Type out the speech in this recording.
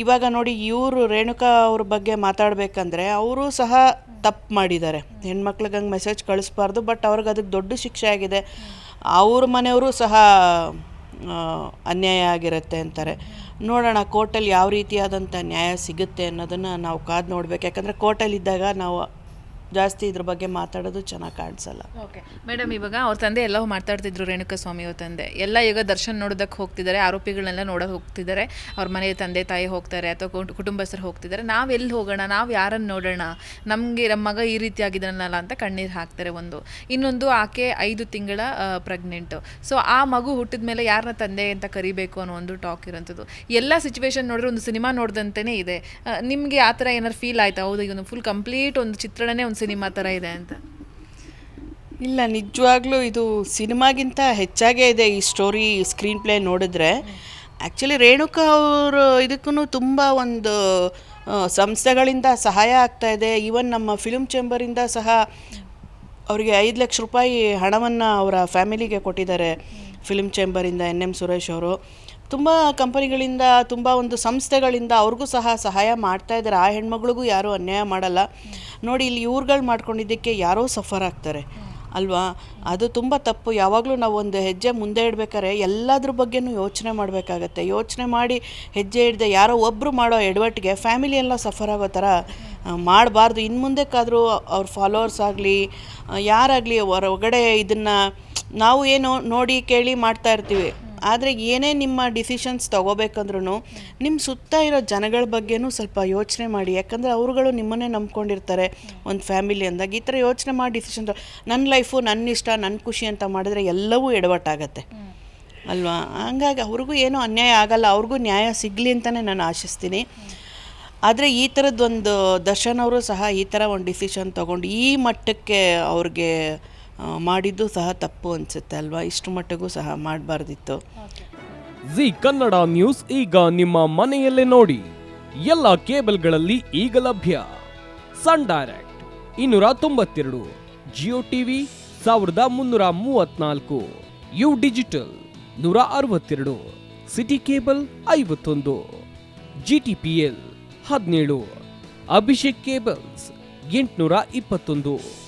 ಇವಾಗ ನೋಡಿ ಇವರು ರೇಣುಕಾ ಅವ್ರ ಬಗ್ಗೆ ಮಾತಾಡಬೇಕಂದ್ರೆ ಅವರು ಸಹ ತಪ್ಪು ಮಾಡಿದ್ದಾರೆ. ಹೆಣ್ಮಕ್ಳಿಗೆ ಹಂಗೆ ಮೆಸೇಜ್ ಕಳಿಸ್ಬಾರ್ದು ಬಟ್ ಅವ್ರಿಗೆ ಅದಕ್ಕೆ ದೊಡ್ಡ ಶಿಕ್ಷೆ ಆಗಿದೆ. ಅವ್ರ ಮನೆಯವರು ಸಹ ಅನ್ಯಾಯ ಆಗಿರುತ್ತೆ ಅಂತಾರೆ. ನೋಡೋಣ ಕೋರ್ಟಲ್ಲಿ ಯಾವ ರೀತಿಯಾದಂಥ ನ್ಯಾಯ ಸಿಗುತ್ತೆ ಅನ್ನೋದನ್ನು ನಾವು ಕಾದು ನೋಡ್ಬೇಕು. ಯಾಕಂದರೆ ಕೋರ್ಟಲ್ಲಿ ಇದ್ದಾಗ ನಾವು ಜಾಸ್ತಿ ಇದ್ರ ಬಗ್ಗೆ ಮಾತಾಡೋದು ಚೆನ್ನಾಗಿ ಕಾಣಿಸಲ್ಲ. ಓಕೆ ಮೇಡಮ್ ಇವಾಗ ಅವ್ರ ತಂದೆ ಎಲ್ಲ ಮಾತಾಡ್ತಿದ್ರು ರೇಣುಕಾ ಸ್ವಾಮಿ ಅವ್ರ ತಂದೆ. ಎಲ್ಲ ಈಗ ದರ್ಶನ್ ನೋಡೋದಕ್ಕೆ ಹೋಗ್ತಿದ್ದಾರೆ, ಆರೋಪಿಗಳನ್ನೆಲ್ಲ ನೋಡೋಕೆ ಹೋಗ್ತಿದ್ದಾರೆ. ಅವ್ರ ಮನೆಯ ತಂದೆ, ತಾಯಿ ಹೋಗ್ತಾರೆ ಅಥವಾ ಕುಟು- ಕುಟುಂಬಸ್ಥರು ಹೋಗ್ತಿದ್ದಾರೆ. ನಾವು ಎಲ್ಲಿ ಹೋಗೋಣ? ನಾವು ಯಾರನ್ನು ನೋಡೋಣ? ನಮಗೆ ನಮ್ಮ ಮಗ ಈ ರೀತಿ ಆಗಿದ್ದಾನಲ್ಲ ಅಂತ ಕಣ್ಣೀರು ಹಾಕ್ತಾರೆ ಒಂದು. ಇನ್ನೊಂದು ಆಕೆ ಐದು ತಿಂಗಳ ಪ್ರೆಗ್ನೆಂಟು ಸೊ ಆ ಮಗು ಹುಟ್ಟಿದ ಮೇಲೆ ಯಾರನ್ನ ತಂದೆ ಅಂತ ಕರಿಬೇಕು ಅನ್ನೋ ಒಂದು ಟಾಕ್ ಇರೋಂಥದ್ದು. ಎಲ್ಲ ಸಿಚುವೇಶನ್ ನೋಡಿದ್ರೆ ಒಂದು ಸಿನಿಮಾ ನೋಡ್ದಂತೆಯೇ ಇದೆ. ನಿಮಗೆ ಆ ಥರ ಏನಾರು ಫೀಲ್ ಆಯ್ತಾ? ಹೌದು ಈಗ ಫುಲ್ ಕಂಪ್ಲೀಟ್ ಒಂದು ಚಿತ್ರಣನೇ ಒಂದು ಸಿನಿಮಾ ಥರ ಇದೆ ಅಂತ. ಇಲ್ಲ ನಿಜವಾಗ್ಲೂ ಇದು ಸಿನಿಮಾಗಿಂತ ಹೆಚ್ಚಾಗೇ ಇದೆ ಈ ಸ್ಟೋರಿ ಸ್ಕ್ರೀನ್ ಪ್ಲೇ ನೋಡಿದ್ರೆ. ಆ್ಯಕ್ಚುಲಿ ರೇಣುಕಾ ಅವರು ಇದಕ್ಕೂ ತುಂಬ ಒಂದು ಸಂಸ್ಥೆಗಳಿಂದ ಸಹಾಯ ಆಗ್ತಾ ಇದೆ. ಈವನ್ ನಮ್ಮ ಫಿಲ್ಮ್ ಚೇಂಬರಿಂದ ಸಹ ಅವರಿಗೆ ಐದು ಲಕ್ಷ ರೂಪಾಯಿ ಹಣವನ್ನು ಅವರ ಫ್ಯಾಮಿಲಿಗೆ ಕೊಟ್ಟಿದ್ದಾರೆ. ಫಿಲ್ಮ್ ಚೇಂಬರಿಂದ ಎನ್ ಎಂ ಸುರೇಶ್ ಅವರು. ತುಂಬ ಕಂಪನಿಗಳಿಂದ, ತುಂಬ ಒಂದು ಸಂಸ್ಥೆಗಳಿಂದ ಅವ್ರಿಗೂ ಸಹ ಸಹಾಯ ಮಾಡ್ತಾ ಇದ್ದಾರೆ. ಆ ಹೆಣ್ಮಗಳಿಗೂ ಯಾರೂ ಅನ್ಯಾಯ ಮಾಡಲ್ಲ. ನೋಡಿ, ಇಲ್ಲಿ ಇವ್ರುಗಳು ಮಾಡ್ಕೊಂಡಿದ್ದಕ್ಕೆ ಯಾರೋ ಸಫರ್ ಆಗ್ತಾರೆ. ಅಲ್ವಾ? ಅದು ತುಂಬ ತಪ್ಪು. ಯಾವಾಗಲೂ ನಾವು ಒಂದು ಹೆಜ್ಜೆ ಮುಂದೆ ಇಡಬೇಕಾದ್ರೆ ಎಲ್ಲದ್ರ ಬಗ್ಗೆನೂ ಯೋಚನೆ ಮಾಡಬೇಕಾಗತ್ತೆ. ಯೋಚನೆ ಮಾಡಿ ಹೆಜ್ಜೆ ಇಡದೆ ಯಾರೋ ಒಬ್ಬರು ಮಾಡೋ ಎಡವಟ್ಟಿಗೆ ಫ್ಯಾಮಿಲಿ ಎಲ್ಲ ಸಫರ್ ಆಗೋ ಥರ ಮಾಡಬಾರ್ದು. ಇನ್ನು ಮುಂದಕ್ಕಾದರೂ ಅವ್ರ ಫಾಲೋವರ್ಸ್ ಆಗಲಿ ಯಾರಾಗಲಿ ಹೊರಗಡೆ ಇದನ್ನು ನಾವು ಏನು ನೋಡಿ ಕೇಳಿ ಮಾಡ್ತಾ ಇರ್ತೀವಿ. ಆದರೆ ಏನೇ ನಿಮ್ಮ ಡಿಸಿಷನ್ಸ್ ತೊಗೋಬೇಕಂದ್ರೂ ನಿಮ್ಮ ಸುತ್ತ ಇರೋ ಜನಗಳ ಬಗ್ಗೆನೂ ಸ್ವಲ್ಪ ಯೋಚನೆ ಮಾಡಿ. ಯಾಕಂದರೆ ಅವರುಗಳು ನಿಮ್ಮನ್ನೇ ನಂಬ್ಕೊಂಡಿರ್ತಾರೆ. ಒಂದು ಫ್ಯಾಮಿಲಿ ಅಂದಾಗ ಈ ಥರ ಯೋಚನೆ ಮಾಡಿ ಡಿಸಿಷನ್ ನನ್ನ ಲೈಫು ನನ್ನ ಇಷ್ಟ ನನ್ನ ಖುಷಿ ಅಂತ ಮಾಡಿದ್ರೆ ಎಲ್ಲವೂ ಎಡವಟ್ಟಾಗತ್ತೆ. ಅಲ್ವಾ? ಹಂಗಾಗಿ ಅವ್ರಿಗೂ ಏನೂ ಅನ್ಯಾಯ ಆಗಲ್ಲ. ಅವ್ರಿಗೂ ನ್ಯಾಯ ಸಿಗಲಿ ಅಂತಲೇ ನಾನು ಆಶಿಸ್ತೀನಿ. ಆದರೆ ಈ ಥರದ್ದೊಂದು ದರ್ಶನ್ ಅವರು ಸಹ ಈ ಥರ ಒಂದು ಡಿಸಿಷನ್ ತೊಗೊಂಡು ಈ ಮಟ್ಟಕ್ಕೆ ಅವ್ರಿಗೆ ಮಾಡಿದ್ದು ಸಹ ತಪ್ಪು ಅನಿಸುತ್ತೆ ಅಲ್ವಾ? ಇಷ್ಟು ಮಟ್ಟಿಗೂ ಸಹ ಮಾಡಬಾರ್ದಿತ್ತು. ಜಿ ಕನ್ನಡ ನ್ಯೂಸ್ ಈಗ ನಿಮ್ಮ ಮನೆಯಲ್ಲೇ ನೋಡಿ. ಎಲ್ಲ ಕೇಬಲ್ಗಳಲ್ಲಿ ಈಗ ಲಭ್ಯ. ಸನ್ ಡೈರೆಕ್ಟ್ ಇನ್ನೂರ ತೊಂಬತ್ತೆರಡು, ಜಿಯೋ ಟಿವಿ ಸಾವಿರದ ಮುನ್ನೂರ ಮೂವತ್ನಾಲ್ಕು, ಯು ಡಿಜಿಟಲ್ ನೂರ ಅರವತ್ತೆರಡು, ಸಿಟಿ ಕೇಬಲ್ ಐವತ್ತೊಂದು ಜಿ ಟಿ ಪಿ ಎಲ್ ಹದಿನೇಳು, ಅಭಿಷೇಕ್ ಕೇಬಲ್ಸ್ ಎಂಟುನೂರ ಇಪ್ಪತ್ತೊಂದು.